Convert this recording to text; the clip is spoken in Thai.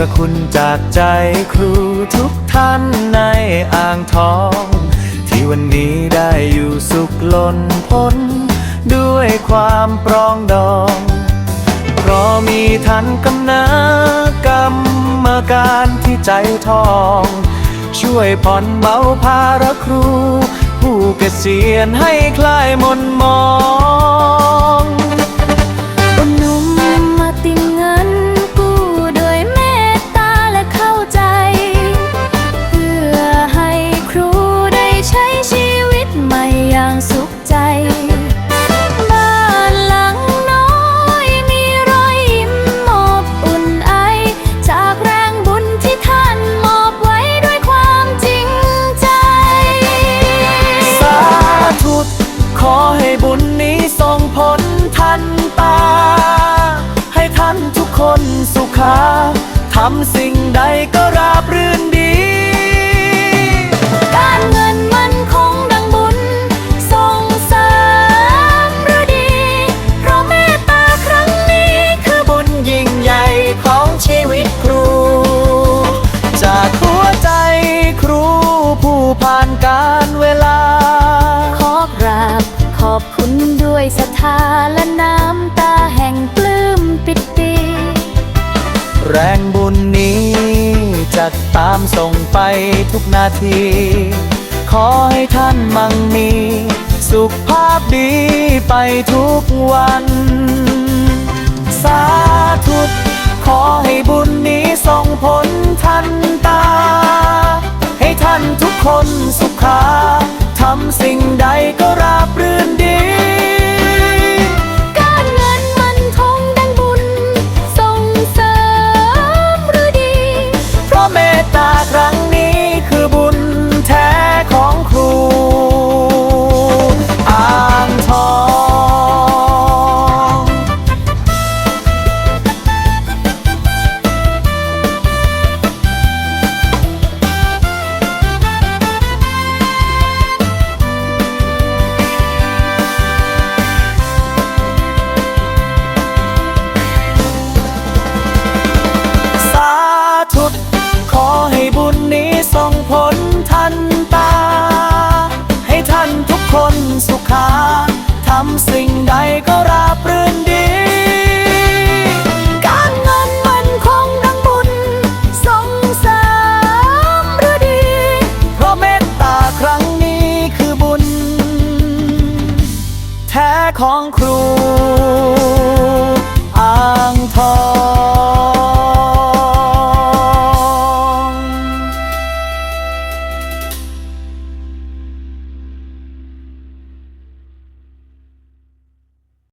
ระคุณจากใจครูทุกท่านในอ่างทอง ที่วันนี้ได้อยู่สุขล้นพ้น ด้วยความปรองดองเพราะมีท่านกำนากรรมการที่ใจทอง ช่วยผ่อนเบาภาระครู ผู้เกษียณให้คลายมนมอง ให้ท่านทุกคนสุขาทำสิ่งใดก็รา ด้วยศรัทธาและน้ำตาแห่งปลื้มปิติแรงบุญนี้จะตามส่งไปทุกนาที ขอให้ท่านมั่งมี สุขภาพดีไปทุกวัน สาธุขอให้บุญนี้ส่งผลทันตา ให้ท่านทุกคนสุขาทำสิ่งใดก็ ให้บุญนี้ส่งผลทันตา ให้ท่านทุกคนสุขาทำสิ่งใดก็ราบรื่นดี การเงินมันคงดังบุญส่งเสริมหรือดี เพราะเมตตาครั้งนี้คือบุญ แท้ของครู